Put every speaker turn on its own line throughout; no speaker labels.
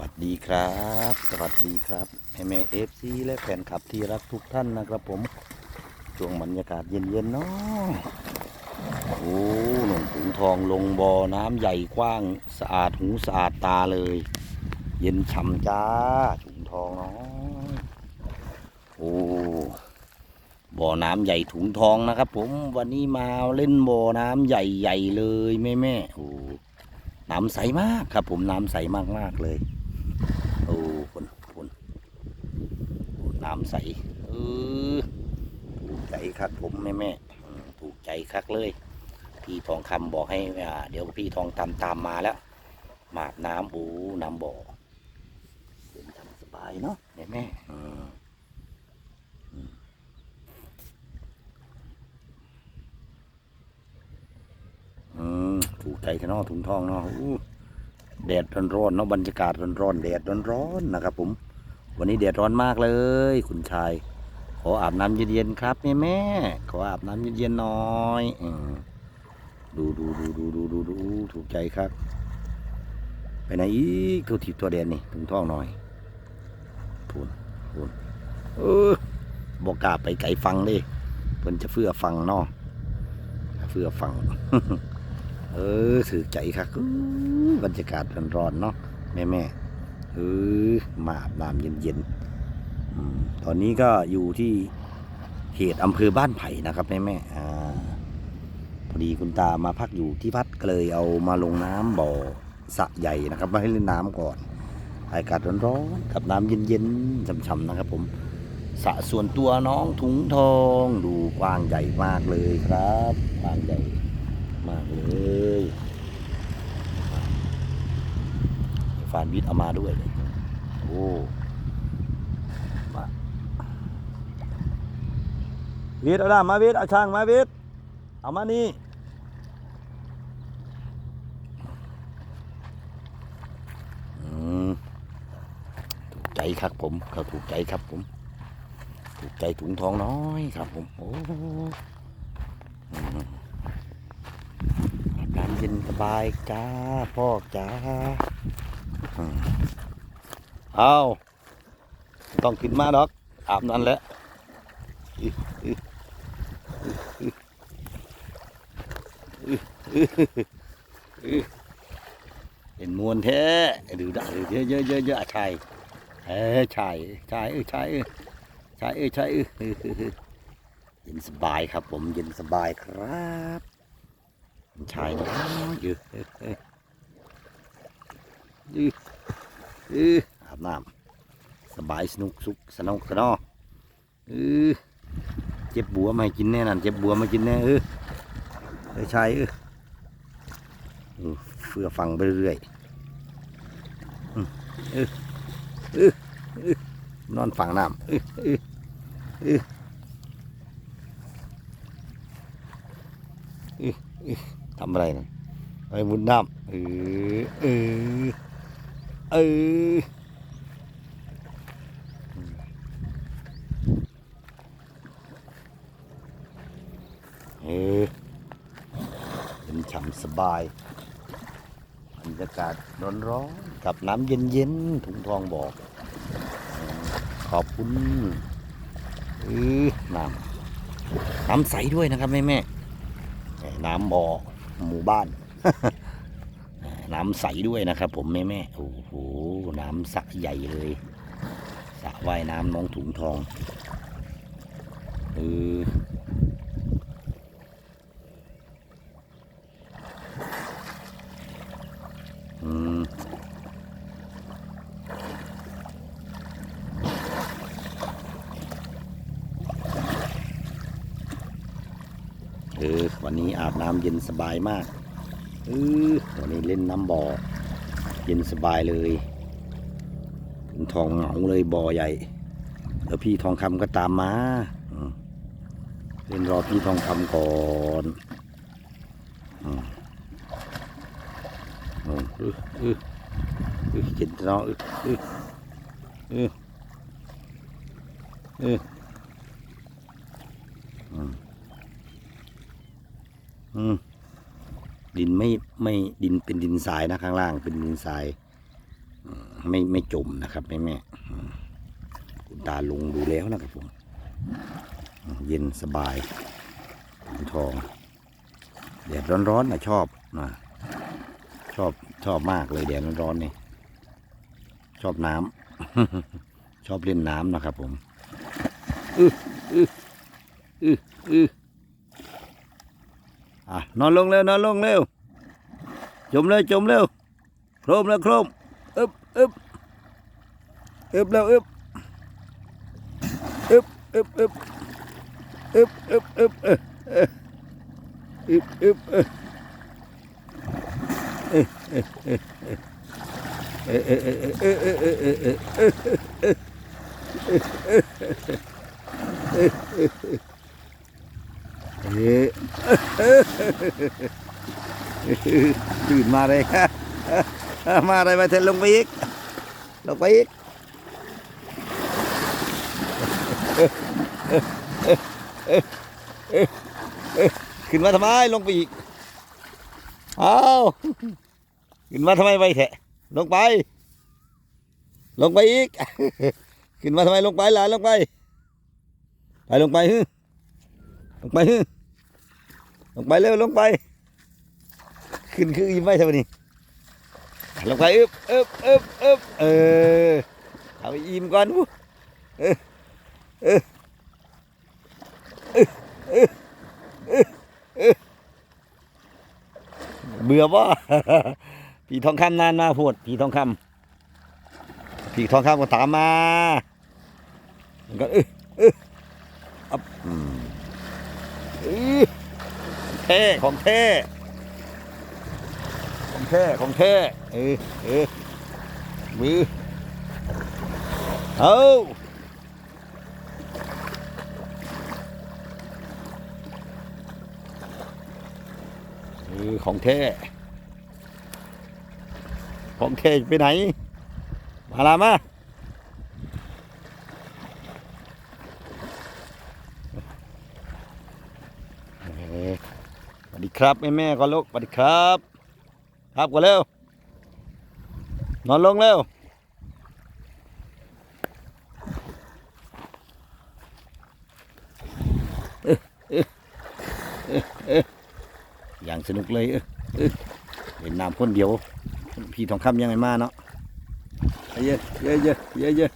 วัสดีครับ สวัสดีครับแม่แม่เอฟซีและแฟนคลับที่รักทุกท่านนะครับผมช่วงบรรยากาศเย็นๆเนาะโอ้หนุ่มถุงทองลงบ่อน้ำใหญ่กว้างสะอาดหูสะอาดตาเลย เย็นฉ่ำจ้าถุงทองเนาะโอ้บ่อน้ำใหญ่ถุงทองนะครับ ผมวันนี้มาเล่นบ่อน้ำใหญ่ๆเลยแม่แม่โอ้น้ำใสมากครับผมน้ำใสมากๆเลย โอ้คนคนโอ้ น้ำใสเออถูกใจครับผมแม่แม่ถูกใจคักเลย พี่ทองคำบอกให้อ่าเดี๋ยวพี่ทองตามตามมาแล้วมาบน้ำโอ้น้ำบ่อเดินทำสบายเนาะแม่แม่อืมถูกใจกันเนาะถุงทองเนาะแดดร้อนๆเนาะบรรยากาศร้อนๆแดดร้อนๆนะครับผม วันนี้แดดร้อนมากเลย คุณชาย ขออาบน้ำเย็นๆครับแม่แม่ขออาบน้ำเย็นๆหน่อยอดูดูดูดูดูดูดูถูกใจครับ ไปไหนอีกตัวทิพตัวแดนนี่ถึงท้องหน่อยพูนพูนเออบอกกาไปไก่ฟังเลยเพิ่นจะเพื่อฟังเนาะเพื่อฟัง เออถือใจครับบรรยากาศร้อนๆเนาะแม่แม่ เออมาอาบน้ำเย็นๆตอนนี้ก็อยู่ที่เขตอำเภอบ้านไผ่นะครับแม่แม่พอดีคุณตามาพักอยู่ที่พัดก็เลยเอามาลงน้ำบ่อสะใหญ่นะครับมาให้เล่นน้ำก่อนอากาศร้อนๆกับน้ำเย็นๆช่ำๆนะครับ ผมสะส่วนตัวน้องถุงทองดูกว้างใหญ่มากเลยครับกว้างใหญ่มากเลย ฟานวิทย์เอามาด้วย โอ้มาวิทย์เอาด้ามาวิทย์เอาช่างมาวิทย์เอามานี่ถูกใจครับผมเขาถูกใจครับผม ถูกใจถุงทองน้อยครับผม โอ้อืมอาบน้ำเย็นสบายจ้าพ่อจ้า เอาต้องขึ้นมาดอก อาบนั่นแหละอื้ออื้ออื้ออื้ออื้ออื้อเห็นมวนแท้ดูได้เยอะเยอะเยอะเยอะชายเอ้ชายชายเอ้ชายเอ้ชายเอ้ชายเอ้เย็นสบายครับผมเย็นสบายครับชายน้อยอยู่ ออเออเออาบน้ำสบายสนุกสุขสนุกสนอเออเจ็บบัวมากินแน่นั่นเจ็บบัวมากินแน่เออเออชายเออเฟื่อฟังไปเรื่อยเออเออเออนอนฝังน้ำเออเออเออทำอะไรนะไปมุดน้ำเออเออ เออเออเป็นฉ่ำสบายบรรยากาศร้อนๆกับน้ำเย็นๆถุงทองบอก ขอบคุณเออน้ำน้ำใสด้วยนะครับแม่แม่น้ำบ่อหมู่บ้าน น้ำใสด้วยนะครับ ผมแม่แม่โอ้โหน้ำสระใหญ่เลยสระว่ายน้ำน้องถุงทองเอออืมเออวันนี้อาบน้ำเย็นสบายมาก เออวันนี้เล่นน้ำบ่อ เย็นสบายเลยทองเหงาเลยบ่อใหญ่ แล้วพี่ทองคำก็ตามมาเล่นรอพี่ทองคำก่อนอืมอืออเออเออเย็นเนาะออเออออเอินไม่ไม่ดินเป็นดินทรายนะข้างล่างเป็นดินทรายไม่ไม่จมนะครับแม่แม่คุณตาลงดูแล้วนะครับผมเย็นสบายทองแดดร้อนๆนะชอบนะชอบชอบมากเลยแดดร้อนๆนี่ชอบน้ำชอบเล่นน้ำนะครับผมอืออืออืออืออะนอนลงเร็วนอนลงเร็ว จมเลยจมเร็วโครมแล้วโครมอึบอึบอึบแล้วอึบอึบอึบอึบอึบอึบอึบอึบอึบอึบเอ๊ะ ตื่นมาเลยมาอะไรมาเทนลงไปอีก ลงไปอีกขึ้นมาทำไมลงไปอีก เอาขึ้นมาทำไมไปแทะลงไป ลงไปอีก ขึ้นมาทำไมลงไปหลานลงไป ไปลงไปฮึลงไปฮึลงไปเร็วลงไป ขึ้นคือยิ้มไว้ทำไมนี่ลงไปอึบอึบอึบอึบเออเอาอิ่มก่อนวู้เออเออเออเออเออเออเบื่อป่ะผีทองคำนานมาพูดผีทองคำผีทองคำก็ตามมามันก็เออเอออับอืมเออเท่ของเท่ ท้ของแท้เออเออมือเอาเออของแท้ ของแท้ไปไหน มาลามาสวัสดีครับแม่แม่ก็ลูกสวัสดีครับ ครับกันเร็ว นอนลงเร็ว อย่างสนุกเลยเอ๊ะเอ๊ะเล่นน้ำคนเดียว พี่ทองคำยังไงมาเนาะเยอะเยอะเยอะเยอะเยอะ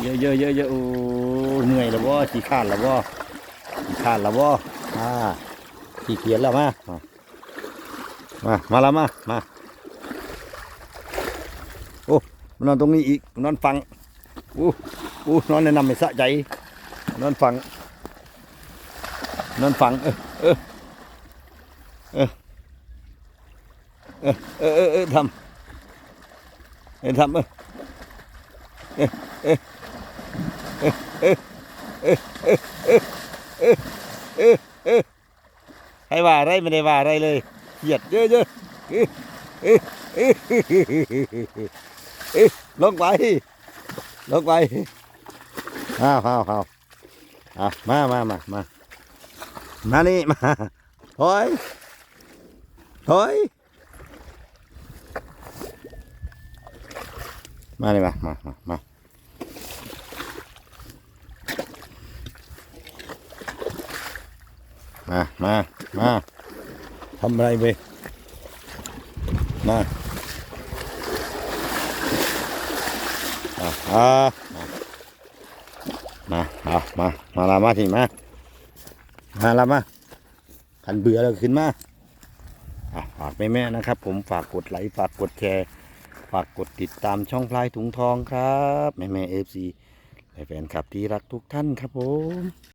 เยอะเยอะเยอะเยอะโอ้เหนื่อยแล้ววะขี้ข้านแล้ววะขี้ข้านแล้ววะอ่าขี้เกียจแล้วมา มา มาแล้วมา มา โอ้มานอนตรงนี้อีก นอนฟังอู้อู้นอนแนะนำไม่สะใจ นอนฟัง นอนฟัง เออเออเออเออเออเออเออทำเออทำเออเออเออเออเออเออเออเออเออเออให้ว่าอะไรไม่ได้ว่าอะไรเลย เหยียดเยอะเยอะลงไป ลงไปอ้าวอ้าวอ้าวอะมามามามามานี่มาถอยถอยมานี่มามามามามามามา ทำอะไรเว้ยมาอ่าอ่ามาอามา มาลามาทีมา มาลามาขันเบื่อแล้วขึ้นมาฝากแม่แม่ๆนะครับ ผมฝากกดไลค์ฝากกดแชร์ ฝากกดติดตามช่องพลายถุงทองครับ แม่แม่เอฟซีแฟนคลับที่รักทุกท่านครับผม